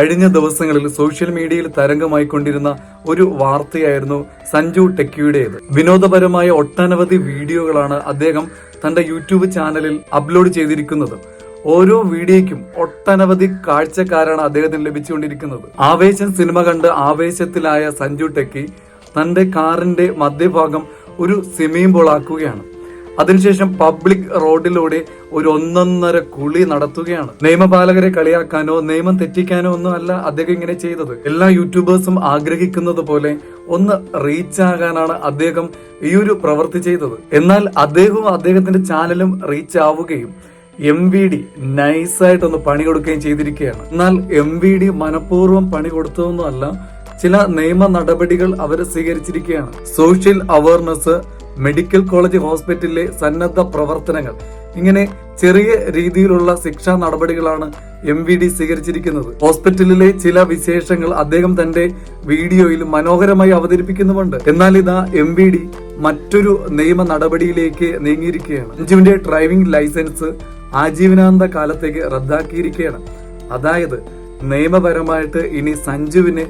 കഴിഞ്ഞ ദിവസങ്ങളിൽ സോഷ്യൽ മീഡിയയിൽ തരംഗമായിക്കൊണ്ടിരുന്ന ഒരു വാർത്തയായിരുന്നു സഞ്ജു ടെക്കിയുടേത്. വിനോദപരമായ ഒട്ടനവധി വീഡിയോകളാണ് അദ്ദേഹം തന്റെ യൂട്യൂബ് ചാനലിൽ അപ്ലോഡ് ചെയ്തിരിക്കുന്നത്. ഓരോ വീഡിയോയ്ക്കും ഒട്ടനവധി കാഴ്ചക്കാരാണ് അദ്ദേഹത്തിന് ലഭിച്ചുകൊണ്ടിരിക്കുന്നത്. ആവേശം സിനിമ കണ്ട് ആവേശത്തിലായ സഞ്ജു ടെക്കി തന്റെ കാറിന്റെ മധ്യഭാഗം ഒരു ആക്കുകയാണ്. അതിനുശേഷം പബ്ലിക് റോഡിലൂടെ ഒരു ഒന്നൊന്നര കുളി നടത്തുകയാണ്. നിയമപാലകരെ കളിയാക്കാനോ നിയമം തെറ്റിക്കാനോ ഒന്നും അല്ല അദ്ദേഹം ഇങ്ങനെ ചെയ്തത്. എല്ലാ യൂട്യൂബേഴ്സും ആഗ്രഹിക്കുന്നത് പോലെ ഒന്ന് റീച്ച് ആകാനാണ് അദ്ദേഹം ഈ ഒരു പ്രവൃത്തി ചെയ്തത്. എന്നാൽ അദ്ദേഹവും അദ്ദേഹത്തിന്റെ ചാനലും റീച്ച് ആവുകയും എം വി ഡി നൈസായിട്ടൊന്ന് പണി കൊടുക്കുകയും ചെയ്തിരിക്കുകയാണ്. എന്നാൽ എം വി ഡി മനഃപൂർവം പണി കൊടുത്തതൊന്നും അല്ല ചില നിയമ നടപടികൾ അവർ സ്വീകരിച്ചിരിക്കുകയാണ്. സോഷ്യൽ അവയർനെസ് മെഡിക്കൽ കോളേജ് ഹോസ്പിറ്റലിലെ സന്നദ്ധ പ്രവർത്തനങ്ങൾ. ഇങ്ങനെ ചെറിയ രീതിയിലുള്ള ശിക്ഷാ നടപടികളാണ് എം വി ഡി സ്വീകരിച്ചിരിക്കുന്നത്. ഹോസ്പിറ്റലിലെ ചില വിശേഷങ്ങൾ അദ്ദേഹം തന്റെ വീഡിയോയിൽ മനോഹരമായി അവതരിപ്പിക്കുന്നുമുണ്ട്. എന്നാൽ ഇതാ എം വി ഡി മറ്റൊരു നിയമ നടപടിയിലേക്ക് നീങ്ങിയിരിക്കുകയാണ്. അഞ്ജുവിന്റെ ഡ്രൈവിംഗ് ലൈസൻസ് ആജീവനാന്ത കാലത്തേക്ക് റദ്ദാക്കിയിരിക്കുകയാണ്. അതായത് നിയമപരമായിട്ട് ഇനി സഞ്ജുവിന്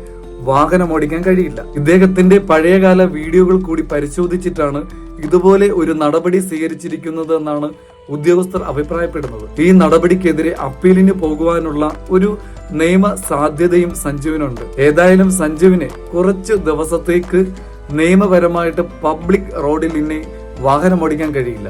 വാഹനം ഓടിക്കാൻ കഴിയില്ല. ഇദ്ദേഹത്തിന്റെ പഴയകാല വീഡിയോകൾ കൂടി പരിശോധിച്ചിട്ടാണ് ഇതുപോലെ ഒരു നടപടി സ്വീകരിച്ചിരിക്കുന്നത് എന്നാണ് ഉദ്യോഗസ്ഥർ അഭിപ്രായപ്പെടുന്നത്. ഈ നടപടിക്കെതിരെ അപ്പീലിന് പോകുവാനുള്ള ഒരു നിയമ സാധ്യതയും സഞ്ജുവിനുണ്ട്. ഏതായാലും സഞ്ജുവിനെ കുറച്ച് ദിവസത്തേക്ക് നിയമപരമായിട്ട് പബ്ലിക് റോഡിൽ ഇനി വാഹനം ഓടിക്കാൻ കഴിയില്ല.